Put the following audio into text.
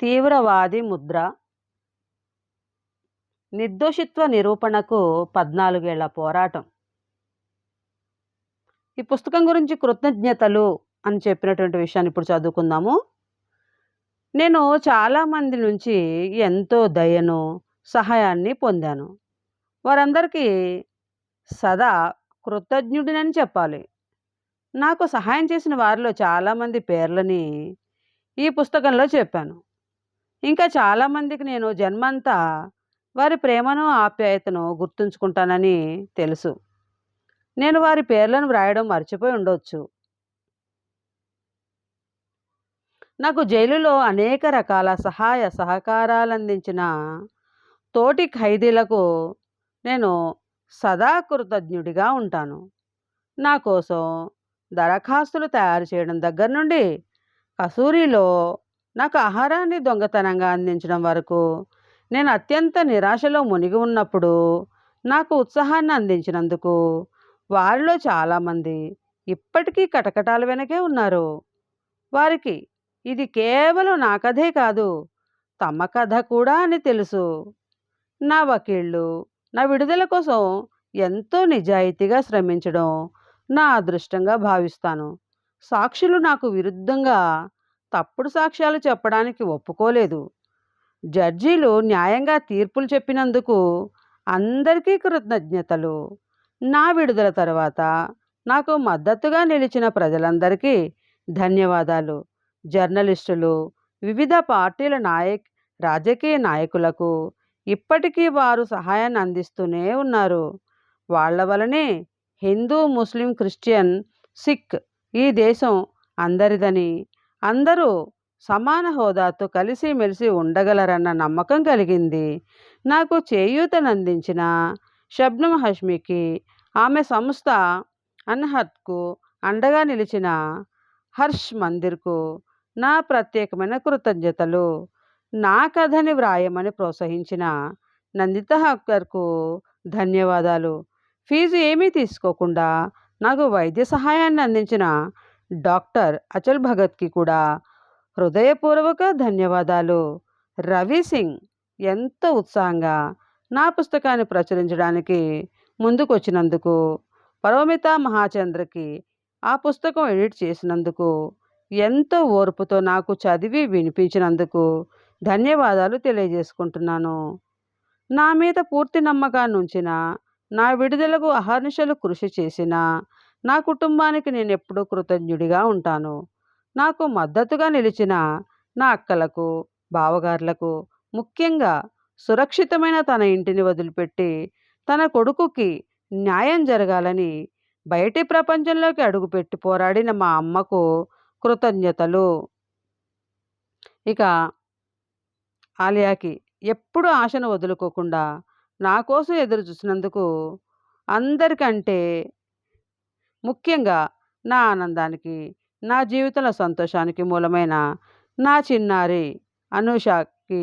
తీవ్రవాది ముద్ర. నిర్దోషిత్వ నిరూపణకు పద్నాలుగేళ్ళ పోరాటం. ఈ పుస్తకం గురించి కృతజ్ఞతలు అని చెప్పినటువంటి విషయాన్ని ఇప్పుడు చదువుకుందాము. నేను చాలామంది నుంచి ఎంతో దయను సహాయాన్ని పొందాను. వారందరికీ సదా కృతజ్ఞుడినని చెప్పాలి. నాకు సహాయం చేసిన వారిలో చాలామంది పేర్లని ఈ పుస్తకంలో చెప్పాను. ఇంకా చాలామందికి నేను జన్మంతా వారి ప్రేమను ఆప్యాయతను గుర్తుంచుకుంటానని తెలుసు. నేను వారి పేర్లను వ్రాయడం మర్చిపోయి ఉండొచ్చు. నాకు జైలులో అనేక రకాల సహాయ సహకారాలు అందించిన తోటి ఖైదీలకు నేను సదా కృతజ్ఞుడిగా ఉంటాను. నా కోసం దరఖాస్తులు తయారు చేయడం దగ్గర నుండి కసూరిలో నాకు ఆహారాన్ని దొంగతనంగా అందించడం వరకు నేను అత్యంత నిరాశలో మునిగి ఉన్నప్పుడు నాకు ఉత్సాహాన్ని అందించినందుకు వారిలో చాలామంది ఇప్పటికీ కటకటాల వెనకే ఉన్నారు. వారికి ఇది కేవలం నా కథే కాదు తమ కథ కూడా అని తెలుసు. నా వకీళ్ళు నా విడుదల కోసం ఎంతో నిజాయితీగా శ్రమించడం నా అదృష్టంగా భావిస్తాను. సాక్షులు నాకు విరుద్ధంగా తప్పుడు సాక్ష్యాలు చెప్పడానికి ఒప్పుకోలేదు. జడ్జీలు న్యాయంగా తీర్పులు చెప్పినందుకు అందరికీ కృతజ్ఞతలు. నా విడుదల తర్వాత నాకు మద్దతుగా నిలిచిన ప్రజలందరికీ ధన్యవాదాలు. జర్నలిస్టులు వివిధ పార్టీల నాయక్ రాజకీయ నాయకులకు ఇప్పటికీ వారు సహాయాన్ని అందిస్తూనే ఉన్నారు. వాళ్ళ వలనే హిందూ ముస్లిం క్రిస్టియన్ సిక్ ఈ దేశం అందరిదని అందరూ సమాన హోదాతో కలిసిమెలిసి ఉండగలరన్న నమ్మకం కలిగింది. నాకు చేయూతనందించిన షబ్నం హష్మికి ఆమె సంస్థ అన్హత్కు అండగా నిలిచిన హర్ష్ మందిర్కు నా ప్రత్యేకమైన కృతజ్ఞతలు. నా కథని వ్రాయమని ప్రోత్సహించిన నందిత హక్కర్కు ధన్యవాదాలు. ఫీజు ఏమీ తీసుకోకుండా నాకు వైద్య సహాయాన్ని అందించిన డాక్టర్ అచల్ భగత్కి కూడా. హృదయపూర్వక ధన్యవాదాలు. రవి సింగ్ ఎంతో ఉత్సాహంగా నా పుస్తకాన్ని ప్రచురించడానికి ముందుకొచ్చినందుకు పరోమిత మహాచంద్రకి ఆ పుస్తకం ఎడిట్ చేసినందుకు ఎంతో ఓర్పుతో నాకు చదివి వినిపించినందుకు ధన్యవాదాలు తెలియజేసుకుంటున్నాను. నా మీద పూర్తి నమ్మకాన్ని ఉంచిన నా విడుదలకు అహర్నిశలు కృషి చేసిన నా కుటుంబానికి నేను ఎప్పుడూ కృతజ్ఞుడిగా ఉంటాను. నాకు మద్దతుగా నిలిచిన నా అక్కలకు బావగారులకు ముఖ్యంగా సురక్షితమైన తన ఇంటిని వదిలిపెట్టి తన కొడుకుకి న్యాయం జరగాలని బయటి ప్రపంచంలోకి అడుగుపెట్టి పోరాడిన మా అమ్మకు కృతజ్ఞతలు. ఇక ఆలియాకి ఎప్పుడు ఆశను వదులుకోకుండా నా కోసం ఎదురు చూసినందుకు అందరికంటే ముఖ్యంగా నా ఆనందానికి నా జీవితంలో సంతోషానికి మూలమైన నా చిన్నారి అనూషకి